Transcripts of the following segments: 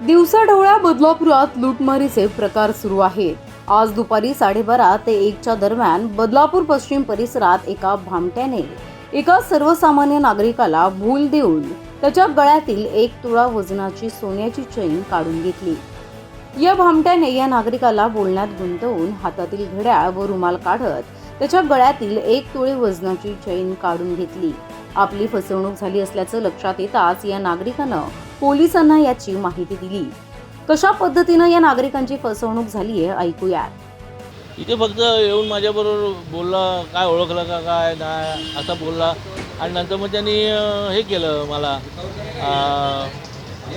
दिवसाढवळ्या बदलापुरात लुटमारीचे प्रकार सुरू आहेत. आज दुपारी साडेबारा ते एकच्या दरम्यान बदलापूर पश्चिम परिसरात एका भामट्याने एका सर्वसामान्य नागरिकाला भूल देऊन त्याच्या गळ्यातील एक तुळा वजनाची सोन्याची चैन काढून घेतली. या भामट्याने या नागरिकाला बोलण्यात गुंतवून हातातील घड्याळ व रुमाल काढत त्याच्या गळ्यातील एक तुळे वजनाची चैन काढून घेतली. आपली फसवणूक झाली असल्याचं लक्षात येताच या नागरिकानं पोलिसांना याची माहिती दिली. कशा पद्धतीनं या नागरिकांची फसवणूक झाली आहे ऐकूयात इथे फक्त येऊन माझ्याबरोबर बोलला काय ओळखलं का काय नाही असा बोलला. आणि नंतर मग त्यांनी हे केलं मला.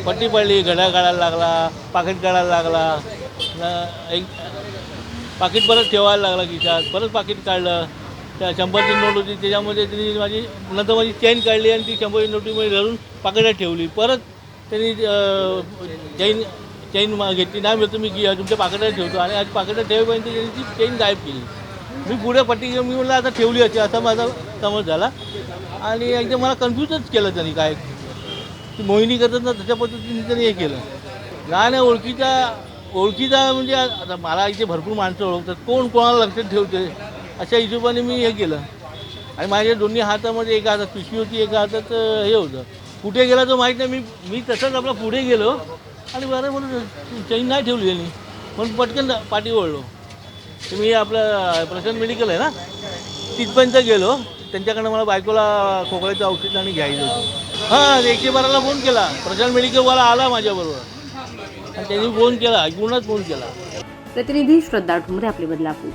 पट्टी पडली घड्याळ काढायला लागला पाकिट काढायला लागला. न- एक पाकिट परत ठेवायला लागला खिशात. परत पाकिट काढलं. त्या शंभरची नोट होती त्याच्यामध्ये त्यांनी माझी नंतर माझी चेन काढली आणि ती शंभरची नोटीमध्ये धरून पाकिटात ठेवली. परत त्यांनी चैन चैन मा- घेतली. नाही मी तुमच्या पाकिटात ठेवतो. आणि आज पाकिटात ठेवेपर्यंत त्यांनी ती चैन गायब केली. मी पुढे पट्टी घेऊन मी म्हणलं आता ठेवली अशी. असा माझा समज झाला. आणि एकदम मला कन्फ्यूजच केलं त्यांनी काय. ती मोहिनी करतात ना त्याच्या पद्धतीने त्यांनी हे केलं. नाही नाही ओळखीचा ओळखीचा म्हणजे आता मला इथे भरपूर माणसं ओळखतात. कोण कोणाला लक्षात ठेवते? अशा हिशोबाने मी हे केलं. आणि माझ्या दोन्ही हातामध्ये एका हातात पिशवी होती एका हातात हे होतं. कुठे गेला तो माहीत नाही. मी मी तसंच आपला पुढे गेलो. आणि बरं म्हणून चैन नाही ठेवली त्यांनी म्हणून पटकन पाठी वळलो मी आपलं प्रशांत मेडिकल आहे ना तिथपर्यंत गेलो. त्यांच्याकडनं मला बायकोला खोकल्याचं औषध आणि घ्यायचं होतं. हां एकशे बाराला फोन केला. प्रशांत मेडिकलवाला आला माझ्याबरोबर. आणि त्यांनी फोन केला ऐकूनच फोन केला. प्रतिनिधी श्रद्धा ठुमरे आपले बदलापूर.